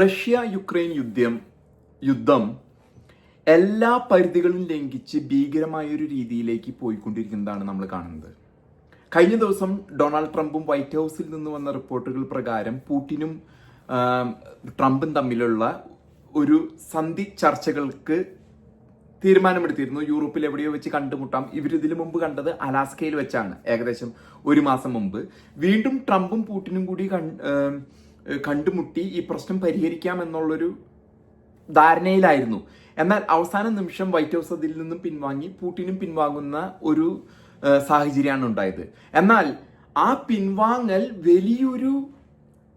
Russia Ukraine യുദ്ധം യുദ്ധം എല്ലാ പരിധികളും ലംഘിച്ച് ഭീകരമായ ഒരു രീതിയിലേക്ക് പോയിക്കൊണ്ടിരിക്കുന്നതാണ് നമ്മൾ കാണുന്നത്. കഴിഞ്ഞ ദിവസം ഡൊണാൾഡ് ട്രംപും വൈറ്റ് ഹൗസിൽ നിന്ന് വന്ന റിപ്പോർട്ടുകൾ പ്രകാരം പൂട്ടിനും ട്രംപും തമ്മിലുള്ള ഒരു സന്ധി ചർച്ചകൾക്ക് തീരുമാനമെടുത്തിരുന്നു. യൂറോപ്പിൽ എവിടെയോ വെച്ച് കണ്ടുമുട്ടാം. ഇവർ മുമ്പ് കണ്ടത് അലാസ്കയിൽ വെച്ചാണ് ഏകദേശം ഒരു മാസം മുമ്പ്. വീണ്ടും ട്രംപും പൂട്ടിനും കൂടി കണ്ടുമുട്ടി ഈ പ്രശ്നം പരിഹരിക്കാം എന്നുള്ളൊരു ധാരണയിലായിരുന്നു. എന്നാൽ അവസാന നിമിഷം വൈറ്റ് ഹൗസ് അതിൽ നിന്നും പിൻവാങ്ങി പൂട്ടിനും പിൻവാങ്ങുന്ന ഒരു സാഹചര്യമാണ് ഉണ്ടായത്. എന്നാൽ ആ പിൻവാങ്ങൽ വലിയൊരു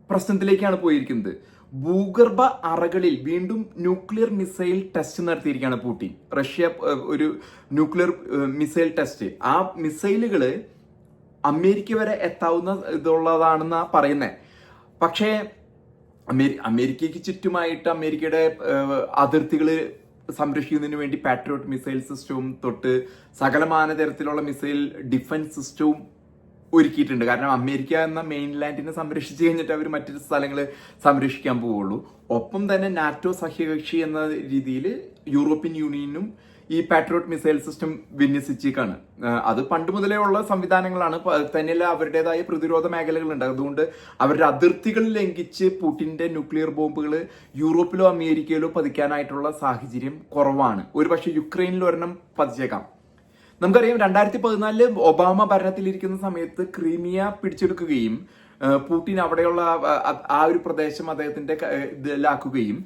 പ്രശ്നത്തിലേക്കാണ് പോയിരിക്കുന്നത്. ഭൂഗർഭ അറകളിൽ വീണ്ടും ന്യൂക്ലിയർ മിസൈൽ ടെസ്റ്റ് നടത്തിയിരിക്കുകയാണ് പൂട്ടിൻ. റഷ്യ ഒരു ന്യൂക്ലിയർ മിസൈൽ ടെസ്റ്റ്. ആ മിസൈലുകൾ അമേരിക്ക വരെ എത്താവുന്ന ഇതുള്ളതാണെന്നാ പറയുന്നത് പക്ഷേ അമേരി അമേരിക്കയ്ക്ക് ചുറ്റുമായിട്ട് അമേരിക്കയുടെ അതിർത്തികൾ സംരക്ഷിക്കുന്നതിന് വേണ്ടി പാട്രിയോട്ട് മിസൈൽ സിസ്റ്റവും തൊട്ട് സകലമാന തരത്തിലുള്ള മിസൈൽ ഡിഫൻസ് സിസ്റ്റവും ഒരുക്കിയിട്ടുണ്ട്. കാരണം അമേരിക്ക എന്ന മെയിൻലാൻഡിനെ സംരക്ഷിച്ചു കഴിഞ്ഞിട്ട് അവർ മറ്റൊരു സ്ഥലങ്ങൾ സംരക്ഷിക്കാൻ പോവുള്ളൂ. ഒപ്പം തന്നെ നാറ്റോ സഖ്യകക്ഷി എന്ന രീതിയിൽ യൂറോപ്യൻ യൂണിയനും ഈ പാട്രിയോട്ട് മിസൈൽ സിസ്റ്റം വിന്യസിച്ചേക്കാണ്. അത് പണ്ട് മുതലേ ഉള്ള സംവിധാനങ്ങളാണ്. തന്നെയല്ല അവരുടേതായ പ്രതിരോധ മേഖലകളുണ്ട്. അതുകൊണ്ട് അവരുടെ അതിർത്തികൾ ലംഘിച്ച് പുട്ടിന്റെ ന്യൂക്ലിയർ ബോംബുകൾ യൂറോപ്പിലോ അമേരിക്കയിലോ പതിക്കാനായിട്ടുള്ള സാഹചര്യം കുറവാണ്. ഒരുപക്ഷെ യുക്രൈനിൽ ഒരെണ്ണം പതിച്ചേക്കാം. നമുക്കറിയാം രണ്ടായിരത്തി പതിനാലിൽ ഒബാമ ഭരണത്തിലിരിക്കുന്ന സമയത്ത് ക്രീമിയ പിടിച്ചെടുക്കുകയും പുട്ടിൻ അവിടെയുള്ള ആ- ഒരു പ്രദേശം അദ്ദേഹത്തിന്റെ ഇതിലാക്കുകയും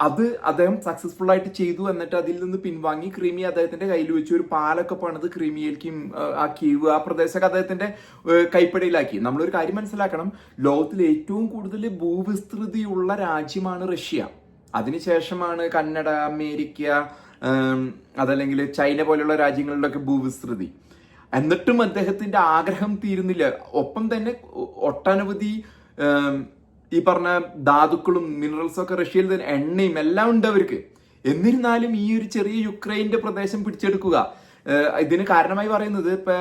അത് അദ്ദേഹം സക്സസ്ഫുൾ ആയിട്ട് ചെയ്തു എന്നിട്ട് അതിൽ നിന്ന് പിൻവാങ്ങി ക്രീമി അദ്ദേഹത്തിന്റെ കയ്യിൽ വെച്ച് ഒരു പാലൊക്കെ പണിത് ക്രീമിയയിലേക്കും ആ, കീവ് ആ പ്രദേശമൊക്കെ അദ്ദേഹത്തിന്റെ കൈപ്പടിയിലാക്കി. നമ്മളൊരു കാര്യം മനസ്സിലാക്കണം. ലോകത്തിൽ ഏറ്റവും കൂടുതൽ ഭൂവിസ്തൃതിയുള്ള രാജ്യമാണ് റഷ്യ. അതിനുശേഷമാണ് കന്നഡ അമേരിക്ക അതല്ലെങ്കിൽ ചൈന പോലെയുള്ള രാജ്യങ്ങളിലൊക്കെ ഭൂവിസ്തൃതി. എന്നിട്ടും അദ്ദേഹത്തിന്റെ ആഗ്രഹം തീരുന്നില്ല. ഒപ്പം തന്നെ ഒട്ടനവധി ഈ പറഞ്ഞ ധാതുക്കളും മിനറൽസും ഒക്കെ റഷ്യയിൽ തന്നെ എണ്ണയും എല്ലാം ഉണ്ട് അവർക്ക്. എന്നിരുന്നാലും ഈ ഒരു ചെറിയ യുക്രൈന്റെ പ്രദേശം പിടിച്ചെടുക്കുക. ഇതിന് കാരണമായി പറയുന്നത് ഇപ്പൊ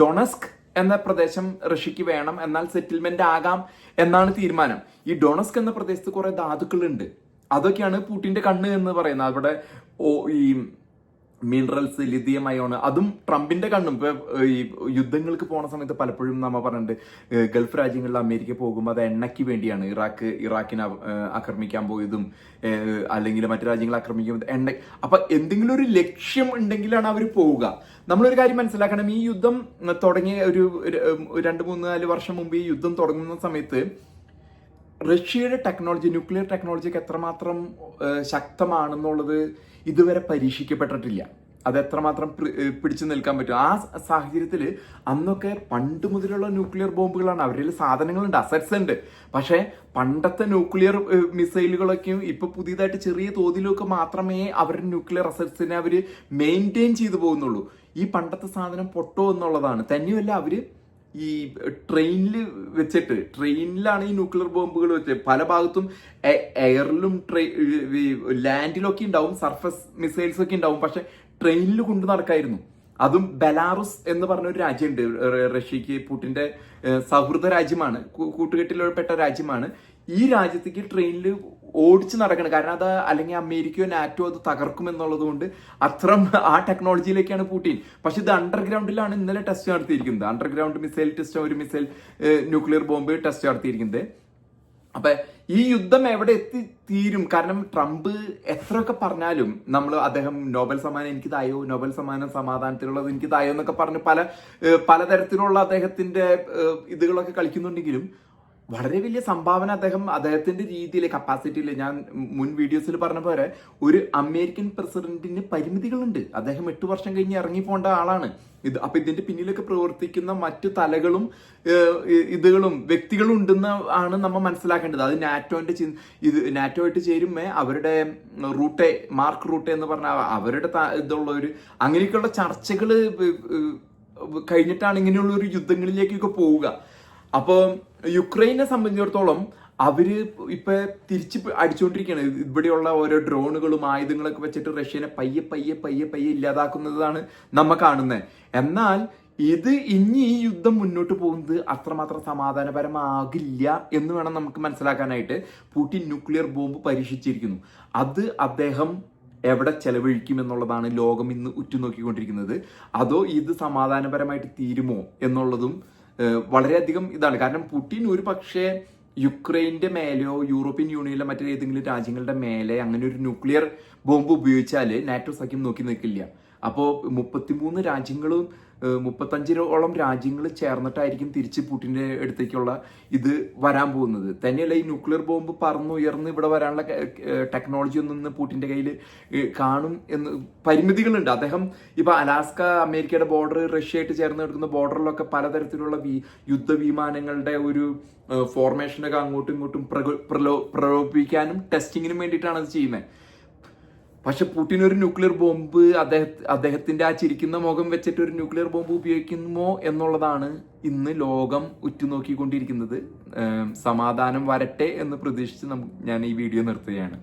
ഡൊണസ്ക് എന്ന പ്രദേശം റഷ്യക്ക് വേണം എന്നാൽ സെറ്റിൽമെന്റ് ആകാം എന്നാണ് തീരുമാനം. ഈ ഡൊണസ്ക് എന്ന പ്രദേശത്ത് കുറെ ധാതുക്കളുണ്ട്. അതൊക്കെയാണ് പൂട്ടിന്റെ കണ്ണ് എന്ന് പറയുന്നത്. അവിടെ ഈ മിനറൽസ് ലിഥിയം അയോണ് അതും ട്രംപിന്റെ കണ്ണും. ഇപ്പൊ ഈ യുദ്ധങ്ങൾക്ക് പോണ സമയത്ത് പലപ്പോഴും നമ്മൾ പറഞ്ഞിട്ടുണ്ട് ഗൾഫ് രാജ്യങ്ങളിൽ അമേരിക്ക പോകുമ്പോൾ അത് എണ്ണയ്ക്ക് വേണ്ടിയാണ്. ഇറാഖ് ഇറാഖിനെ ആക്രമിക്കാൻ പോയതും അല്ലെങ്കിൽ മറ്റു രാജ്യങ്ങളെ ആക്രമിക്കുമ്പോൾ എണ്ണ അപ്പൊ എന്തെങ്കിലും ഒരു ലക്ഷ്യം ഉണ്ടെങ്കിലാണ് അവർ പോവുക. നമ്മളൊരു കാര്യം മനസ്സിലാക്കണം. ഈ യുദ്ധം തുടങ്ങിയ ഒരു രണ്ട് മൂന്ന് നാല് വർഷം മുമ്പ് ഈ യുദ്ധം തുടങ്ങുന്ന സമയത്ത് റഷ്യയുടെ ടെക്നോളജി ന്യൂക്ലിയർ ടെക്നോളജിക്ക് എത്രമാത്രം ശക്തമാണെന്നുള്ളത് ഇതുവരെ പരീക്ഷിക്കപ്പെട്ടിട്ടില്ല. അത് എത്രമാത്രം പിടിച്ചു നിൽക്കാൻ പറ്റും. ആ സാഹചര്യത്തിൽ അന്നൊക്കെ പണ്ട് മുതലുള്ള ന്യൂക്ലിയർ ബോംബുകളാണ്. അവരിൽ സാധനങ്ങളുണ്ട് അസറ്റ്സ് ഉണ്ട്. പക്ഷേ പണ്ടത്തെ ന്യൂക്ലിയർ മിസൈലുകളൊക്കെയും ഇപ്പൊ പുതിയതായിട്ട് ചെറിയ തോതിലൊക്കെ മാത്രമേ അവരുടെ ന്യൂക്ലിയർ അസറ്റ്സിനെ അവർ മെയിന്റെയിൻ ചെയ്തു പോകുന്നുള്ളൂ. ഈ പണ്ടത്തെ സാധനം പൊട്ടോ എന്നുള്ളതാണ്. തന്നെയല്ല അവർ ഈ ട്രെയിനിൽ വെച്ചിട്ട് ട്രെയിനിലാണ് ഈ ന്യൂക്ലിയർ ബോംബുകൾ വെച്ചത്. പല ഭാഗത്തും എയറിലും ട്രെയിൻ ലാൻഡിലൊക്കെ ഉണ്ടാവും സർഫസ് മിസൈൽസ് ഒക്കെ ഉണ്ടാവും പക്ഷെ ട്രെയിനിൽ കൊണ്ടു നടക്കായിരുന്നു. അതും ബെലാറുസ് എന്ന് പറഞ്ഞ ഒരു രാജ്യമുണ്ട് റഷ്യക്ക് പുട്ടിന്റെ സൗഹൃദ രാജ്യമാണ് കൂട്ടുകെട്ടിൽപ്പെട്ട രാജ്യമാണ്. ഈ രാജ്യത്തേക്ക് ട്രെയിനിൽ ഓടിച്ച് നടക്കണം. കാരണം അത് അല്ലെങ്കിൽ അമേരിക്കയോ നാറ്റോ അത് തകർക്കും എന്നുള്ളത് കൊണ്ട് അത്രം ആ ടെക്നോളജിയിലേക്കാണ് പൂട്ടിൻ പക്ഷെ ഇത് അണ്ടർഗ്രൗണ്ടിലാണ് ഇന്നലെ ടെസ്റ്റ് നടത്തിയിരിക്കുന്നത്. അണ്ടർഗ്രൗണ്ട് മിസൈൽ ടെസ്റ്റ് ഒരു മിസൈൽ ന്യൂക്ലിയർ ബോംബ് ടെസ്റ്റ് നടത്തിയിരിക്കുന്നത്. അപ്പൊ ഈ യുദ്ധം എവിടെ എത്തി തീരും? കാരണം ട്രംപ് എത്രയൊക്കെ പറഞ്ഞാലും നമ്മൾ അദ്ദേഹം നോബൽ സമ്മാനം എനിക്ക് തായോ നോബൽ സമ്മാനം സമാധാനത്തിലുള്ളത് എനിക്ക് തായോ എന്നൊക്കെ പറഞ്ഞ് പല പലതരത്തിലുള്ള അദ്ദേഹത്തിന്റെ ഇതുകളൊക്കെ കളിക്കുന്നുണ്ടെങ്കിലും വളരെ വലിയ സംഭാവന അദ്ദേഹം അദ്ദേഹത്തിന്റെ രീതിയിൽ കപ്പാസിറ്റിയിൽ ഞാൻ മുൻ വീഡിയോസിൽ പറഞ്ഞ പോലെ ഒരു അമേരിക്കൻ പ്രസിഡന്റിന് പരിമിതികളുണ്ട്. അദ്ദേഹം എട്ട് വർഷം കഴിഞ്ഞ് ഇറങ്ങി പോകേണ്ട ആളാണ്. ഇത് അപ്പൊ ഇതിന്റെ പിന്നിലൊക്കെ പ്രവർത്തിക്കുന്ന മറ്റു തലകളും ഇതുകളും വ്യക്തികളും ഉണ്ടെന്ന് ആണ് നമ്മൾ മനസ്സിലാക്കേണ്ടത്. അത് നാറ്റോന്റെ ചി ഇത് നാറ്റോ ആയിട്ട് ചേരുമ്പോ അവരുടെ റൂട്ടെ മാർക്ക് റൂട്ടെ എന്ന് പറഞ്ഞ അവരുടെ ഇതുള്ള ഒരു അങ്ങനെയൊക്കെയുള്ള ചർച്ചകൾ കഴിഞ്ഞിട്ടാണ് ഇങ്ങനെയുള്ള ഒരു യുദ്ധങ്ങളിലേക്കൊക്കെ പോവുക. അപ്പോൾ യുക്രൈനെ സംബന്ധിച്ചിടത്തോളം അവർ ഇപ്പൊ തിരിച്ച് അടിച്ചുകൊണ്ടിരിക്കുകയാണ് ഇവിടെയുള്ള ഓരോ ഡ്രോണുകളും ആയുധങ്ങളൊക്കെ വെച്ചിട്ട് റഷ്യനെ പയ്യെ പയ്യെ പയ്യെ പയ്യെ ഇല്ലാതാക്കുന്നതാണ് നമ്മ കാണുന്നത് എന്നാൽ ഇത് ഇനി ഈ യുദ്ധം മുന്നോട്ട് പോകുന്നത് അത്രമാത്രം സമാധാനപരമാകില്ല എന്ന് വേണം നമുക്ക് മനസ്സിലാക്കാനായിട്ട് പുടിൻ ന്യൂക്ലിയർ ബോംബ് പരീക്ഷിച്ചിരിക്കുന്നു. അത് അദ്ദേഹം എവിടെ ചെലവഴിക്കും എന്നുള്ളതാണ് ലോകം ഇന്ന് ഉറ്റുനോക്കിക്കൊണ്ടിരിക്കുന്നത്. അതോ ഇത് സമാധാനപരമായിട്ട് തീരുമോ എന്നുള്ളതും വളരെയധികം ഇതാണ്. കാരണം പുടിൻ ഒരു പക്ഷേ യുക്രൈന്റെ മേലെയോ യൂറോപ്യൻ യൂണിയനിലെ മറ്റേതെങ്കിലും രാജ്യങ്ങളുടെ മേലെ അങ്ങനെ ഒരു ന്യൂക്ലിയർ ബോംബ് ഉപയോഗിച്ചാൽ നാറ്റോ സഖ്യം നോക്കി നിൽക്കില്ല. അപ്പോൾ മുപ്പത്തിമൂന്ന് രാജ്യങ്ങളും മുപ്പത്തഞ്ചിലോളം രാജ്യങ്ങൾ ചേർന്നിട്ടായിരിക്കും തിരിച്ച് പുട്ടിന്റെ അടുത്തേക്കുള്ള ഇത് വരാൻ പോകുന്നത്. തന്നെയല്ല ഈ ന്യൂക്ലിയർ ബോംബ് പറന്നുയർന്ന് ഇവിടെ വരാനുള്ള ടെക്നോളജി ഒന്നും പുടിന്റെ കയ്യിൽ കാണും എന്ന് പരിമിതികളുണ്ട്. അദ്ദേഹം ഇപ്പൊ അലാസ്ക അമേരിക്കയുടെ ബോർഡർ റഷ്യയായിട്ട് ചേർന്ന് കിടക്കുന്ന ബോർഡറിലൊക്കെ പലതരത്തിലുള്ള വി യുദ്ധ വിമാനങ്ങളുടെ ഒരു ഫോർമേഷനൊക്കെ അങ്ങോട്ടും ഇങ്ങോട്ടും പ്രകോ പ്രലോ പ്രലോഭിപ്പിക്കാനും ടെസ്റ്റിങ്ങിനും വേണ്ടിയിട്ടാണ് അത് ചെയ്യുന്നത്. പക്ഷെ പുടിൻ ഒരു ന്യൂക്ലിയർ ബോംബ് അദ്ദേഹ അദ്ദേഹത്തിന്റെ ആ ചിരിക്കുന്ന മുഖം വെച്ചിട്ട് ഒരു ന്യൂക്ലിയർ ബോംബ് ഉപയോഗിക്കുമോ എന്നുള്ളതാണ് ഇന്ന് ലോകം ഉറ്റുനോക്കിക്കൊണ്ടിരിക്കുന്നത്. സമാധാനം വരട്ടെ എന്ന് പ്രതീക്ഷിച്ച് ഞാൻ ഈ വീഡിയോ നിർത്തുകയാണ്.